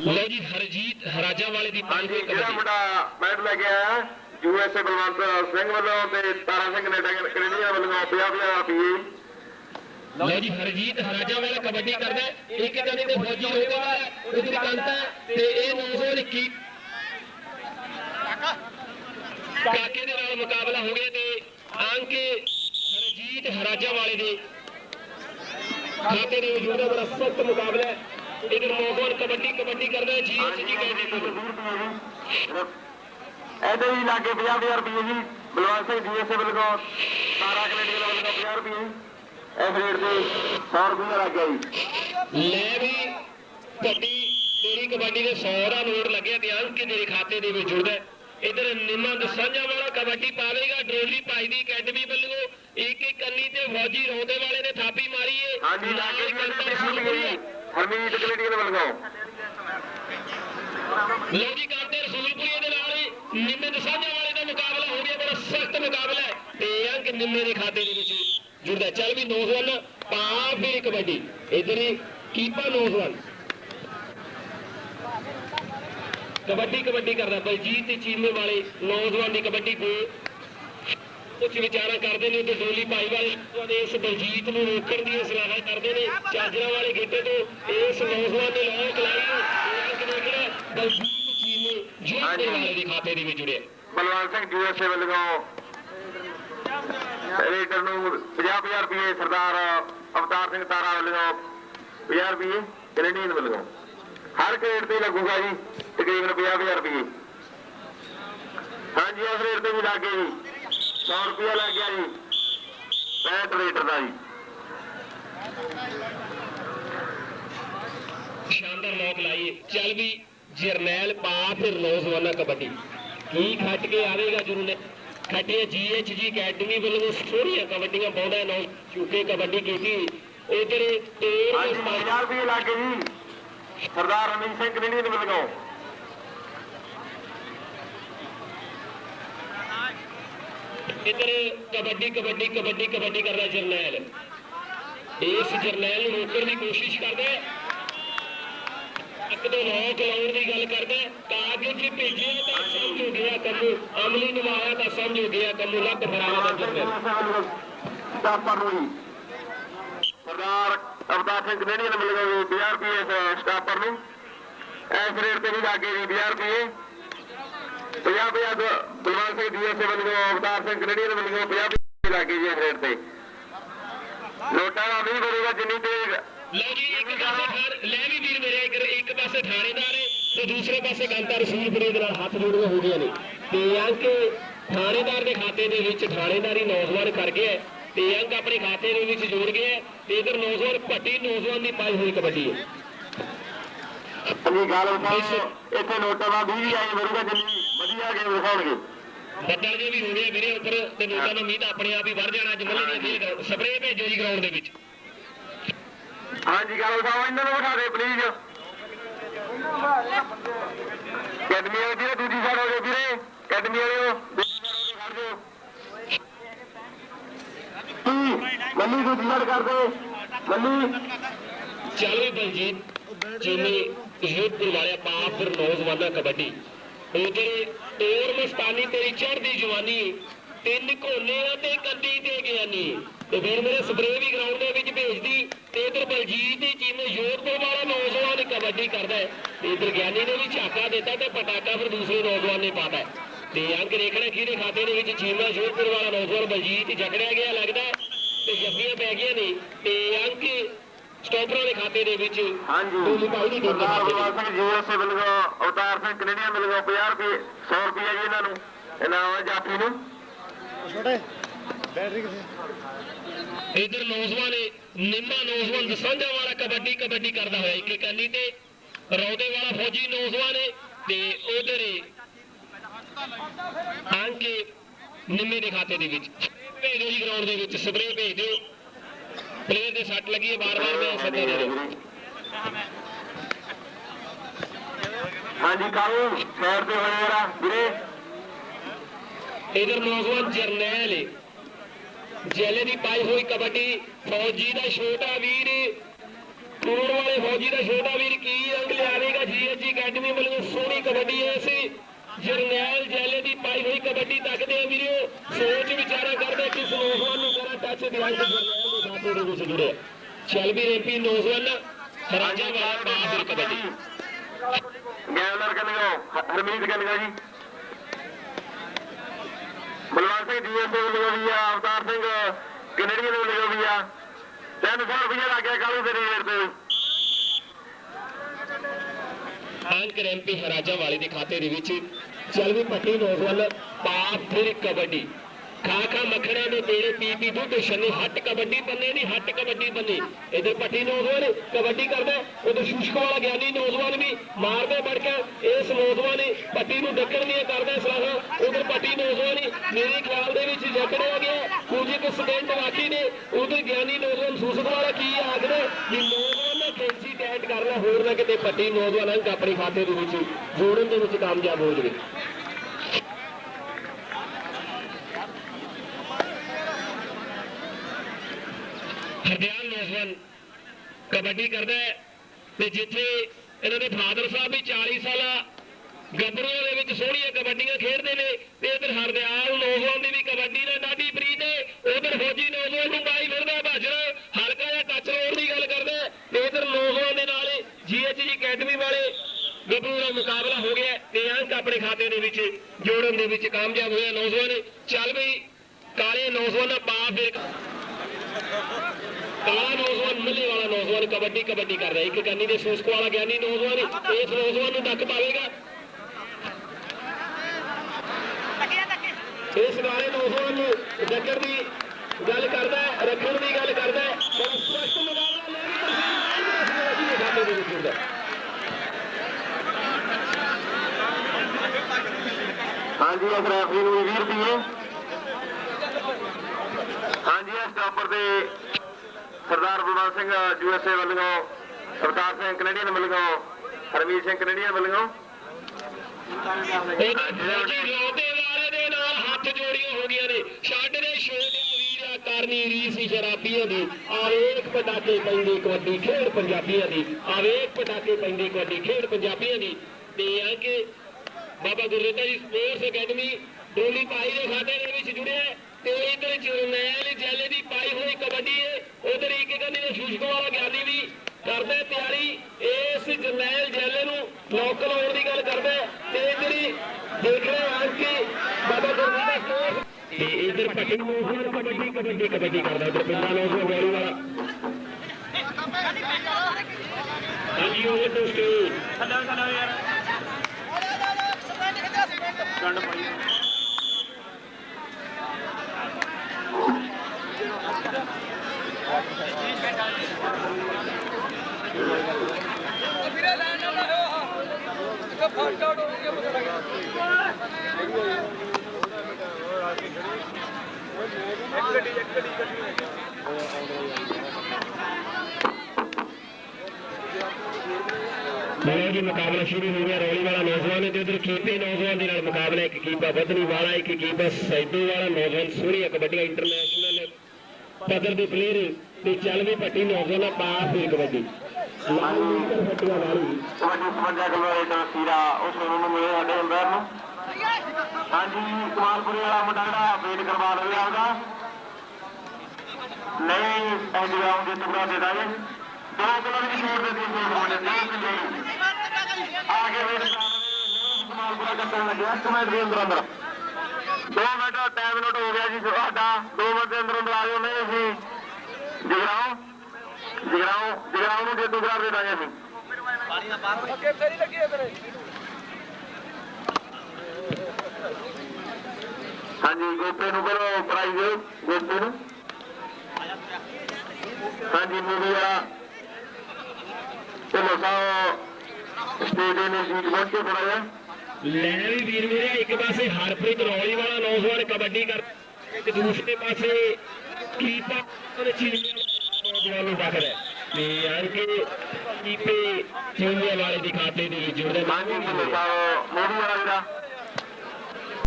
ਲਓ ਜੀ ਹਰਜੀਤ ਹਰਾਜਾ ਵਾਲੇ ਦੀ ਪੰਜ ਹਾਂਜੀ ਜਿਹੜਾ ਮੁੰਡਾ ਮੈਡਲ ਲੈ ਕੇ ਆਇਆ? ਯੂਐਸਏ ਬਲਵੰਤ ਸਿੰਘ ਵੱਲੋਂ ਤੇ ਤਾਰਾ ਸਿੰਘ ਨੇ ਕੈਨੇਡੀਆ ਵੱਲੋਂ 50 ਰੁਪਏ ਲਓ ਜੀ ਹਰਜੀਤ ਹਰਾਜਾ ਵਾਲਾ ਕਬੱਡੀ ਕਰਦਾ ਹੈ। ਇੱਕ ਜਣੇ ਤੇ ਫੌਜੀ ਹੋਏਗਾ ਉਧਰ ਕੰਤਾ ਤੇ ਇਹ 921 ਕਾਕੇ ਦੇ ਨਾਲ ਮੁਕਾਬਲਾ ਹੋ ਗਿਆ ਤੇ ਅੰਕ ਹਰਜੀਤ ਹਰਾਜਾ ਵਾਲੇ ਦੇ ਖਾਤੇ ਦੇ ਉਹਦਾ ਬੜਾ ਸਖਤ ਮੁਕਾਬਲਾ ਹੈ। ਇਧਰ ਮੋਹਨ ਕਬੱਡੀ ਕਬੱਡੀ ਕਰਦਾ ਹੈ ਜੀ ਜੀ ਕਹਿੰਦੇ ਨੇ? ਇਹਦੇ ਵੀ ਲਾਗੇ 50000 ਰੁਪਏ ਜੀ ਬਲਵੰਤ ਸਿੰਘ ਯੂਐਸਏ ਵੱਲੋਂ ਤਾਰਾ ਕੈਨੇਡੀਆ ਵੱਲੋਂ 50 ਰੁਪਏ ਇਸ ਰੇਟ ਤੇ 100 ਰੁਪਏ ਲੱਗ ਗਿਆ ਜੀ। ਲੈ ਵੀ ਕੱਡੀ ਤੇਰੀ ਕਬੱਡੀ ਦੇ 100 ਦਾ ਨੋਟ ਲੱਗਿਆ ਤੇ ਅੰਕ ਤੇਰੇ ਖਾਤੇ ਦੇ ਵਿੱਚ ਜੁੜਦਾ। ਇਧਰ ਨਿਮਾ ਦਸਾਂਝਾ ਵਾਲਾ ਕਬੱਡੀ ਪਾਵੇਗਾ ਡਰੋਲੀ ਭਾਈ ਦੀ ਅਕੈਡਮੀ ਵੱਲੋਂ ਇੱਕ ਇੱਕ ਕੰਨੀ ਤੇ ਫੌਜੀ ਰੌਂਦੇ ਵਾਲੇ ਨੇ ਥਾਪੀ ਮਾਰੀ ਏ। ਹਾਂਜੀ ਲਾਗੇ ਜੀ ਕੰਤਾ ਇਹਦੇ 50 ਹਰਮੀਤ ਕੈਨੇਡੀਆ ਵੱਲੋਂ ਲਓ ਜੀ ਰਸੂਲਪੁਰੀ ਦੇ ਨਾਲ ਹੀ। ਨਿੰਮੇ ਦਸਾਂਝਾ ਵਾਲੇ ਦਾ ਮੁਕਾਬਲਾ ਹੋ ਗਿਆ ਬੜਾ ਸਖਤ ਮੁਕਾਬਲਾ ਹੈ। ਤੇ ਅੰਕ ਨਿੰਮੇ ਦੇ ਖਾਤੇ ਦੇ ਵਿੱਚ ਜੁੜਦਾ ਚੱਲ ਵੀ ਨੌਜਵਾਨ ਪਾ ਫਿਰ ਕਬੱਡੀ। ਇਧਰ ਹੀ ਕੀਪਾ ਨੌਜਵਾਨ ਕਬੱਡੀ ਕਬੱਡੀ ਕਰਦਾ ਬਲਜੀਤ ਤੇ ਚੀਮੇ ਵਾਲੇ ਨੌਜਵਾਨ ਦੀ ਕਬੱਡੀ ਦੇ ਕੁਝ ਵਿਚਾਰਾ ਕਰਦੇ ਨੇ ਤੇ ਡੋਲੀ ਭਾਈ ਵਾਲੇ ਉਹਦੇ ਇਸ ਬਲਜੀਤ ਨੂੰ ਰੋਕਣ ਦੀ ਸਲਾਹਾਂ ਕਰਦੇ ਨੇ। ਚਾਜਰਾ ਵਾਲੇ ਗੇਟੇ ਤੋਂ ਇਸ ਨੌਜਵਾਨ ਨੇ ਲੋਕ ਲਾਈ ਇਹ ਅੰਕ ਦੇਖਣਾ ਬਲਜੀਤ ਚੀਮੇ ਜੋਤੇ ਵਾਲੇ ਦੇ ਖਾਤੇ ਦੇ ਵਿੱਚ ਜੁੜਿਆ। ਬਲਵੰਤ ਸਿੰਘ ਯੂਐਸਏ ਵੱਲੋਂ ਰੇਡਰ ਨੂੰ 50000 ਰੁਪਏ ਸਰਦਾਰ ਅਵਤਾਰ ਸਿੰਘ ਤਾਰਾ ਵੱਲੋਂ 50 ਰੁਪਏ ਕੈਨੇਡੀਅਨ ਵੱਲੋਂ। ਹਰ ਗ੍ਰੇਡ ਤੇ ਲੱਗੂਗਾ ਜੀ ਤਕਰੀਬਨ 50000 ਰੁਪਏ। ਹਾਂਜੀ ਉਸ ਰੇਟ ਤੇ ਵੀ ਲੱਗ ਜੀ। 100 ਰੁਪਏ ਲੱਗ ਗਿਆ ਜੀ। 65 ਲੀਟਰ ਦਾ ਜੀ। ਸ਼ਾਨਦਾਰ ਲੋਕ ਲਾਈਏ ਚੱਲ ਵੀ ਜਰਨੈਲ ਪਾ ਫਿਰ ਨੌਜਵਾਨਾਂ ਕਬੱਡੀ। ਕੀ ਖੱਟ ਕੇ ਆਵੇਗਾ ਜਰੂਰ ਨੇ? ਖੱਟੇ ਜੀਐਚਜੀ ਅਕੈਡਮੀ ਵੱਲੋਂ ਸੋਹਣੀਆਂ ਕਬੱਡੀਆਂ ਪਾਉਂਦਾ ਨੌ ਚੁੱਕੇ ਕਬੱਡੀ ਕੀਤੀ। ਇਧਰ ਤੇਰ ਹਾਂਜੀ 50 ਰੁਪਏ ਲੱਗ ਜੀ। ਸਰਦਾਰ ਰਮੀਤ ਸਿੰਘ ਕੈਨੇਡੀਅਨ ਵੱਲੋਂ। ਇਧਰ ਕਬੱਡੀ ਕਬੱਡੀ ਕਬੱਡੀ ਕਬੱਡੀ ਕਰਦਾ ਜਰਨੈਲ। ਇਸ ਜਰਨੈਲ ਨੂੰ ਰੋਕਣ ਦੀ ਕੋਸ਼ਿਸ਼ ਕਰਦਾ ਇੱਕ ਦੋ ਲੋਕ ਲਾਉਣ ਦੀ ਗੱਲ ਕਰਦਾ ਕਾਗਜ਼ 'ਚ ਭੇਜਿਆ ਤਾਂ ਸਮਝ ਗਿਆ ਕੰਮੂ। ਅਮਲੀ ਨਿਵਾਇਆ ਤਾਂ ਸਮਝ ਗਿਆ ਕੰਮੂ। ਲੱਗ ਫਰਾਵਾ ਦਾ ਜਰਨੈਲ ਸਟਾਫਰ ਨੂੰ ਸਰਦਾਰ ਅਵਤਾਰ ਸਿੰਘ ਕੈਨੇਡੀਅਨ ਵੱਲੋਂ 50 ਰੁਪਏ ਸਟਾਫਰ ਨੂੰ। ਇਸ ਰੇਟ ਤੇ ਵੀ ਲੱਗੇ ਜੀ 50 ਰੁਪਏ 50 ਰੁਪਏ ਬਲਵੰਤ ਸਿੰਘ ਡੀਐਸਏ ਵੱਲੋਂ ਅਵਤਾਰ ਸਿੰਘ ਕੈਨੇਡੀਅਨ ਵੱਲੋਂ 50 ਰੁਪਏ ਲੱਗੇ ਜੀ ਇਸ ਰੇਟ ਤੇ। ਨੋਟਾਂ ਦਾ ਨਹੀਂ ਕਰੇਗਾ ਜਿੰਨੀ ਤੇਜ਼। ਲਓ ਜੀ ਇੱਕ ਪਾਸੇ ਥਾਣ ਲੈ ਵੀ ਵੀਰ ਮੇਰੇ ਇੱਕ ਇੱਕ ਪਾਸੇ ਥਾਣੇਦਾਰ ਹੈ ਤੇ ਦੂਸਰੇ ਪਾਸੇ ਕਾਂਤਾ ਰਸੂਲਪੁਰੇ ਦੇ ਨਾਲ ਹੱਥ ਜੋੜੀਆਂ ਹੋ ਗਈਆਂ ਨੇ। ਤੇ ਅੰਕ ਥਾਣੇਦਾਰ ਦੇ ਖਾਤੇ ਦੇ ਵਿੱਚ ਥਾਣੇਦਾਰੀ ਨੌਜਵਾਨ ਕਰ ਗਿਆ ਤੇ ਅੰਕ ਆਪਣੇ ਖਾਤੇ ਦੇ ਵਿੱਚ ਜੋੜ ਗਿਆ ਤੇ ਇਧਰ ਨੌਜਵਾਨ ਭੱਟੀ ਨੌਜਵਾਨ ਦੀ ਪਾਈ ਹੋਈ ਕਬੱਡੀ ਹੈ। ਅਜੀ ਗੱਲ ਵਿਖਾਓ ਇੱਥੇ ਨੋਟਾਂ ਦਾ 20 ਆਈ ਵਰੂਗਾ ਜਿੰਨੀ ਵਧੀਆ ਗੇਮ ਵਿਖਾਉਣਗੇ ਬੱਦਲ ਜੇ ਵੀ ਹੋ ਗਏ ਵੀਰੇ ਉੱਪਰ ਤੇ ਨੋਟਾਂ ਦਾ ਮੀਂਹ ਤਾਂ ਆਪਣੇ ਆਪ ਹੀ ਵੱਧ ਜਾਣਾ ਅੱਜ ਮੱਲੇ ਦੀਆਂ ਸਪਰੇਅ ਭੇਜੋ ਜੀ ਗਰਾਊਂਡ ਦੇ ਵਿੱਚ। ਹਾਂਜੀ ਗੱਲ ਵਿਖਾਓ ਇਹਨਾਂ ਨੂੰ ਵਿਖਾ ਦੇ ਪਲੀਜ਼ ਕੈਡਮੀ ਵਾਲੇ ਵੀਰੇ ਦੂਜੀ ਸਾਈਡ ਹੋ ਜਾਓ ਵੀਰੇ। ਕੈਡਮੀ ਵਾਲਿਓ ਦੂਜੀ ਸਾਈਡ ਹੋ ਜਾਓ। ਮੰਨੀ ਦੂਜੀ ਸਾਈਡ ਕਰ ਦੇ ਮੰਨੀ ਚੱਲ ਬਲਜੀਤ ਜਿਵੇਂ ਯੁੱਧ ਵਾਲਿਆ ਪਾਪ ਨੌਜਵਾਨਾਂ ਕਬੱਡੀ। ਉਧਰ ਤੋਰ ਮਸਤਾਨੀ ਤੇਰੀ ਚੜ੍ਹਦੀ ਜਵਾਨੀ, ਤਿੰਨ ਕੋਨਿਆਂ ਤੇ ਕੱਦੀ ਤੇ ਗਿਆਨੀ। ਤੇ ਵੀਰ ਮੇਰੇ ਸਪਰੇਅ ਵੀ ਗਰਾਊਂਡ ਦੇ ਵਿੱਚ ਭੇਜਦੀ, ਤੇ ਇਧਰ ਬਲਜੀਤ ਦੀ ਟੀਮ ਯੋਧਪੁਰ ਵਾਲਾ ਨੌਜਵਾਨ ਕਬੱਡੀ ਕਰਦਾ ਹੈ। ਤੇ ਇਧਰ ਗਿਆਨੀ ਨੇ ਵੀ ਝਾਕਾ ਦਿੱਤਾ ਤੇ ਪਟਾਕਾ ਫਿਰ ਦੂਸਰੇ ਨੌਜਵਾਨ ਨੇ ਪਾਤਾ ਤੇ ਅੰਕ ਦੇਖਣਾ ਕਿਹਦੇ ਖਾਤੇ ਦੇ ਵਿੱਚ ਚੀਮਾ ਯੋਧਪੁਰ ਵਾਲਾ ਨੌਜਵਾਨ ਬਲਜੀਤ ਹੀ ਜਕੜਿਆ ਗਿਆ ਲੱਗਦਾ ਤੇ ਜੱਫੀਆਂ ਪੈ ਗਈਆਂ ਨੇ। ਤੇ ਅੰਕ ਸਟਾਪਰਾਂ ਦੇ ਖਾਤੇ ਦੇ ਵਿੱਚ ਹਾਂਜੀ। ਦੀ ਦੇ ਸਰਦਾਰ ਦੇ ਬਲਵੰਤ ਸਿੰਘ ਯੂਐਸਏ ਵੱਲੋਂ ਅਵਤਾਰ ਸਿੰਘ ਕੈਨੇਡੀਅਨ ਵੱਲੋਂ 50 ਰੁਪਏ 100 ਰੁਪਏ ਜੀ ਇਹਨਾਂ ਨੂੰ। ਇਨਾਮ ਹੈ ਜਾਫੀ ਨੂੰ। ਛੋਟੇ ਬੈਟਰੀ ਕਿੱਥੇ? ਇਧਰ ਨੌਜਵਾਨ ਨਿੰਮਾ ਨੌਜਵਾਨ ਦਸਾਂਝਾ ਵਾਲਾ ਕਬੱਡੀ ਕਬੱਡੀ ਕਰਦਾ ਹੋਇਆ ਇੱਕ ਕੰਨੀ ਤੇ ਰੌਦੇ ਵਾਲਾ ਫੌਜੀ ਨੌਜਵਾਨ ਤੇ ਉਧਰ ਅੰਕੇ ਨਿੰਮੇ ਦੇ ਖਾਤੇ ਦੇ ਵਿੱਚ। ਭੇਜ ਜੀ ਗਰਾਊਂਡ ਦੇ ਵਿੱਚ ਸਪਰੇਅ ਭੇਜ ਦਿਓ। ਪਲੇਅਰ ਦੇ ਸੱਟ ਲੱਗੀ ਹੈ ਬਾਰ-ਬਾਰ ਮੈਂ ਸੱਦਾ ਦੇ ਦਿਓ ਹਾਂਜੀ ਕਾਲੂ ਸਾਈਡ ਤੇ ਹੋਏ ਜਰਾ ਵੀਰੇ। ਇਧਰ ਨੌਜਵਾਨ ਜਰਨੈਲ। ਜੈਲੇ ਦੀ ਪਾਈ ਹੋਈ ਕਬੱਡੀ ਫੌਜੀ ਦਾ ਛੋਟਾ ਵੀਰ ਕੋੜ ਵਾਲੇ ਫੌਜੀ ਦਾ ਛੋਟਾ ਵੀਰ ਕੀ ਅੰਗ ਲਿਆਵੇਗਾ ਆ ਜੀਐਜੀ ਅਕੈਡਮੀ ਵੱਲੋਂ ਸੋਹਣੀ ਕਬੱਡੀ ਹੈ ਸੀ ਜਰਨੈਲ ਜੈਲੇ ਦੀ ਪਾਈ ਹੋਈ ਕਬੱਡੀ ਤੱਕਦੇ ਆ ਵੀਰੋ। ਸੋਚ ਵਿਚਾਰਾ ਕਰਦੇ ਕਿ ਨੌਜਵਾਨ ਨੂੰ ਕਰਾ ਟੱਚ ਦਿਆਂ ਤੇ ਜਰਨੈਲ ਦੇ ਖਾਤੇ ਦੇ ਵਿੱਚ ਜੁੜੇ ਚੱਲ ਵੀ ਰੇਪੀ ਨੌਜਵਾਨ ਰਾਜਾ ਵਾਲਾ ਬਹਾਦਰ ਕਬੱਡੀ। ਗੈਵਲਰ ਕਨਗੋ ਹਰਮੀਤ ਕਨਗੋ ਜੀ। ਬਲਵੰਤ ਸਿੰਘ ਡੀਐਸਏ ਵੱਲੋਂ ਵੀ ਆ, ਅਵਤਾਰ ਸਿੰਘ ਕੈਨੇਡੀਅਨ ਵੱਲੋਂ ਵੀ ਆ? 300 ਰੁਪਏ ਲੱਗ ਗਿਆ ਕਾਲੂ ਤੇਰੀ ਰੇਟ ਤੇ? ਅੰਕ ਰੈਂਪੀ ਹਰਾਜਾ ਵਾਲੇ ਦੇ ਖਾਤੇ ਦੇ ਵਿੱਚ ਚੱਲ ਵੀ ਪੱਟੀ ਨੌਜਵਾਨ ਪਾਪ ਕਬੱਡੀ। ਖਾ ਖਾ ਮੱਖਣਿਆਂ ਦੇ ਤੇਰੇ ਪੀ ਪੀ ਦੁੱਧ, ਛੰਨੇ ਹੱਟ ਕਬੱਡੀ ਬੰਨੇ ਨਹੀਂ, ਹੱਟ ਕਬੱਡੀ ਬੰਨੇ। ਇਧਰ ਪੱਟੀ ਨੌਜਵਾਨ ਕਬੱਡੀ ਕਰਦਾ, ਉਧਰ ਸ਼ੂਸ਼ਕ ਵਾਲਾ ਗਿਆਨੀ ਨੌਜਵਾਨ ਵੀ ਮਾਰਦਾ ਵੜ ਕੇ ਇਸ ਨੌਜਵਾਨ ਨੇ ਪੱਟੀ ਨੂੰ ਡੱਕਣ ਦੀਆਂ ਕਰਦਾ ਸਲਾਹਾਂ। ਉਧਰ ਪੱਟੀ ਨੌਜਵਾਨ ਮੇਰੇ ਖਿਆਲ ਦੇ ਵਿੱਚ ਜਕੜਿਆ ਗਿਆ। ਕੁਝ ਕੁ ਸਕਿੰਟ ਬਾਕੀ ਨੇ, ਉਧਰ ਗਿਆਨੀ ਨੌਜਵਾਨ ਸ਼ੂਸ਼ਕ ਵਾਲਾ ਕੀ ਆਖਦਾ ਕਿ ਨੌਜਵਾਨ ਨੇ ਖੇਚੀ ਕਰ ਲਿਆ ਹੋਰ ਨਾ ਕਿਤੇ ਪੱਟੀ ਨੌਜਵਾਨਾਂ ਨੂੰ ਆਪਣੇ ਖਾਤੇ ਦੇ ਵਿੱਚ। ਜੋੜਨ ਦੇ ਵਿੱਚ ਕਾਮਯਾਬ ਹੋ ਜਾਵੇ। ਹਰਦਿਆਲ ਨੌਜਵਾਨ ਕਬੱਡੀ ਕਰਦਾ ਤੇ ਜਿੱਥੇ ਇਹਨਾਂ ਦੇ ਫਾਦਰ ਸਾਹਿਬ ਵੀ 40 ਸਾਲਾ ਗੱਭਰੂਆਂ ਦੇ ਵਿੱਚ ਸੋਹਣੀਆਂ ਕਬੱਡੀਆਂ ਖੇਡਦੇ ਨੇ ਤੇ ਇਧਰ ਹਰਦਿਆਲ ਨੌਜਵਾਨ ਦੀ ਵੀ ਕਬੱਡੀ ਨਾਲ ਡਾਢੀ ਪ੍ਰੀਤ ਹੈ। ਉਧਰ ਫੌਜੀ ਨੌਜਵਾਨ ਨੂੰ ਬਾਈ ਫਿਰਦਾ ਭਾਜਣ ਹਲਕਾ ਜਿਹਾ ਟੱਚ ਲਾਉਣ ਦੀ ਗੱਲ ਕਰਦਾ ਤੇ ਇਧਰ ਨੌਜਵਾਨ ਦੇ ਨਾਲ ਜੀਐਚਜੀ ਅਕੈਡਮੀ ਵਾਲੇ ਗੱਭਰੂ ਦਾ ਮੁਕਾਬਲਾ ਹੋ ਗਿਆ। ਤੇ ਅੰਕ ਆਪਣੇ ਖਾਤੇ ਦੇ ਵਿੱਚ, ਜੋੜਨ ਦੇ ਵਿੱਚ ਕਾਮਯਾਬ ਹੋਇਆ ਨੌਜਵਾਨ। ਚੱਲ ਬਈ ਕਾਲੇ ਨੌਜਵਾਨ ਦਾ ਪਾ ਫਿਰ ਕਾਲਾ ਨੌਜਵਾਨ, ਮੱਲੇ ਵਾਲਾ ਨੌਜਵਾਨ ਕਬੱਡੀ ਕਬੱਡੀ ਕਰ ਰਿਹਾ। ਇੱਕ ਕੰਨੀ ਦੇ ਸੂਸਕ ਵਾਲਾ ਗਿਆਨੀ ਨੌਜਵਾਨ, ਇਸ ਨੌਜਵਾਨ ਨੂੰ ਡੱਕ ਪਾਵੇਗਾ। ਇਸ ਨਾਲੇ ਨੌਜਵਾਨ ਨੂੰ ਡੱਕਣ ਦੀ ਗੱਲ ਕਰਦਾ ਰੱਖਣ ਦੀ ਗੱਲ ਕਰਦਾ ਹੈ। ਸਪਸ਼ਟ ਮੁਕਾਬਲਾ ਨਹੀਂ ਕਰ ਖਾਤੇ ਦੇ ਵਿੱਚ ਹੁੰਦਾ ਹਾਂਜੀ, ਇਸ ਰੈਫਰੀ ਨੂੰ 20 ਰੁਪਏ ਹਾਂਜੀ, ਇਸ ਟਾਪਰ ਦੇ ਸਰਦਾਰ ਬਲਵੰਤ ਸਿੰਘ ਯੂਐਸਏ ਵੱਲੋਂ ਅਵਤਾਰ ਸਿੰਘ ਕੈਨੇਡੀਅਨ ਵੱਲੋਂ, ਹਰਮੀਤ ਸਿੰਘ ਕੈਨੇਡੀਅਨ ਵੱਲੋਂ। ਫੌਜੀ ਲੋਤੇ ਵਾਲੇ ਦੇ ਨਾਲ ਹੱਥ ਜੋੜੀਆਂ ਹੋ ਗਈਆਂ ਨੇ। ਛੱਡ ਦੇ ਛੋਟੇ ਵੀਰਾ ਕਰਨੀ ਰੀਸ ਸ਼ਰਾਬੀਆਂ ਦੀ। ਆਵੇਕ ਪਟਾਕੇ ਪੈਂਦੇ ਕਬੱਡੀ ਖੇਡ ਪੰਜਾਬੀਆਂ ਦੀ। ਆਵੇਕ ਪਟਾਕੇ ਪੈਂਦੇ ਕਬੱਡੀ ਖੇਡ ਪੰਜਾਬੀਆਂ ਦੀ। ਤੇ ਆ ਕਿ ਬਾਬਾ ਗੁਰਦਿੱਤਾ ਜੀ ਸਪੋਰਟਸ ਅਕੈਡਮੀ ਡੋਲੀ ਭਾਈ ਦੇ ਖਾਤੇ ਦੇ ਵਿੱਚ ਜੁੜਿਆ ਤੇ ਇਧਰ ਜਰਨੈਲ ਜੈਲੇ ਦੀ ਪਾਈ ਹੋਈ ਕਬੱਡੀ ਹੈ ਉਧਰ ਇੱਕ ਕਹਿੰਦੇ ਨੇ ਸ਼ੂਸ਼ਕ ਵਾਲਾ ਗਿਆਨੀ ਵੀ ਕਰਦਾ ਤਿਆਰੀ। ਇਸ ਜਰਨੈਲ ਜੈਲੇ ਨੂੰ ਲੋਕ ਲਾਉਣ ਦੀ ਗੱਲ ਕਰਦਾ ਤੇ ਇਧਰ ਹੀ ਦੇਖ ਰਹੇ ਹਾਂ ਕਿ ਬਾਬਾ ਗੁਰਦਿੱਤਾ ਸਪੋਰਟਸ ਤੇ ਇਧਰ ਪੱਟੀ ਨੌਜਵਾਨ ਕਬੱਡੀ ਕਬੱਡੀ ਕਬੱਡੀ ਕਰਦਾ ਇਧਰ ਪਿੰਡਾਂ ਨੌਜਵਾਨ ਗੋਲੀ ਵਾਲਾ। ਹਾਂਜੀ ਉਹ ਤੋਂ گنڈ پڑي ਲਓ ਜੀ ਮੁਕਾਬਲਾ ਸ਼ੁਰੂ ਹੋ ਗਿਆ, ਰੌਲੀ ਵਾਲਾ ਨੌਜਵਾਨ ਤੇ ਉਧਰ ਕੀਪੇ ਨੌਜਵਾਨ ਦੇ ਨਾਲ ਮੁਕਾਬਲਾ ਇੱਕ ਕੀਪਾ ਬਦਨੀ ਵਾਲਾ ਇੱਕ ਕੀਪਾ ਸੈਦੂ ਵਾਲਾ ਨੌਜਵਾਨ ਸੋਹਣੀਆ ਕਬੱਡੀ ਇੰਟਰਨੈਸ਼ਨਲ ਪੱਧਰ ਦੇ ਪਲੇਅਰ ਤੇ ਚੱਲ ਵੀ ਪੱਟੀ ਨੌਜਵਾਨ ਦਾ ਪਾਸ ਫਿਰ ਕਬੱਡੀ। ਲਾਲ ਮੀਟਰ ਫੱਟੀਆਂ ਵਾਲੀ ਕਬੱਡੀ ਸਮਝਿਆ ਕਲੋਰੇ ਦਾ ਸੀਰਾ ਉਸ ਨੂੰ ਮਿਲੇ ਸਾਡੇ ਅੰਦਰ ਨੂੰ। ਹਾਂਜੀ, ਕਮਾਲਪੁਰੇ ਵਾਲਾ ਮੁੰਡਾ ਜਿਹੜਾ ਵੇਟ ਕਰਵਾ ਲਵੇ ਆਪਦਾ। ਨਹੀਂ ਐਂਡ ਗਰਾਊਂਡ ਦੇ ਟੁਕੜਾ ਦੇ ਦਾਂਗੇ। ਦੋ ਕਿਲੋ ਦੀ ਛੋਟ ਦੇ ਦੇ ਹੋਣੇ ਨਹੀਂ ਕਿਲੋ ਆਗੇ ਵੇਟ ਕਰ ਕਮਾਲਪੁਰਾ ਕੱਟਣ ਲੱਗਿਆ ਇੱਕ ਦੇ ਅੰਦਰ ਅੰਦਰ। ਦੋ ਮਿੰਟ ਟਾਈਮ ਨੋਟ ਹੋ ਗਿਆ ਜੀ ਤੁਹਾਡਾ ਦੋ ਮਿੰਟ ਦੇ ਅੰਦਰ ਅੰਦਰ ਆ ਜਾਓ। ਨਹੀਂ ਅਸੀਂ ਜਗਰਾਉਂ। ਜਗਰਾਉਂ ਜਗਰਾਉਂ ਨੂੰ ਜੇਤੂ ਕਰਾਰ ਦੇ ਦਾਂਗੇ ਅਸੀਂ। ਹਾਂਜੀ, ਗੋਪੇ ਨੂੰ ਕਰੋ ਪ੍ਰਾਈਜ਼ ਗੋਪੇ ਨੂੰ। ਹਾਂਜੀ, ਮੂਵੀ ਵਾਲਾ। ਚਲੋ, ਸਾਓ। ਸਟੇਜ ਨੇ ਸੀਟ ਪਹੁੰਚੇ ਥੋੜਾ ਜਿਹਾ ਲੈ ਵੀ ਵੀਰ ਮੇਰੇ ਇੱਕ ਪਾਸੇ ਹਰਪ੍ਰੀਤ ਰੌਲੀ ਵਾਲਾ ਨੌਜਵਾਨ ਕਬੱਡੀ ਕਰ ਤੇ ਦੂਸਰੇ ਪਾਸੇ ਕੀਪਾ ਉਹਨੇ ਚੀਨੀਆਂ ਨੌਜਵਾਨ ਨੂੰ ਡੱਕਦਾ ਹੈ। ਤੇ ਯਾਰ ਕਿ ਕੀਪੇ ਚੀਨੀਆਂ ਵਾਲੇ ਦੀ ਖਾਤੇ ਦੇ ਵਿੱਚ ਜੁੜਦਾ ਚਲੋ ਸਾਓ ਮੂਵੀ ਵਾਲਾ ਵੀਰਾ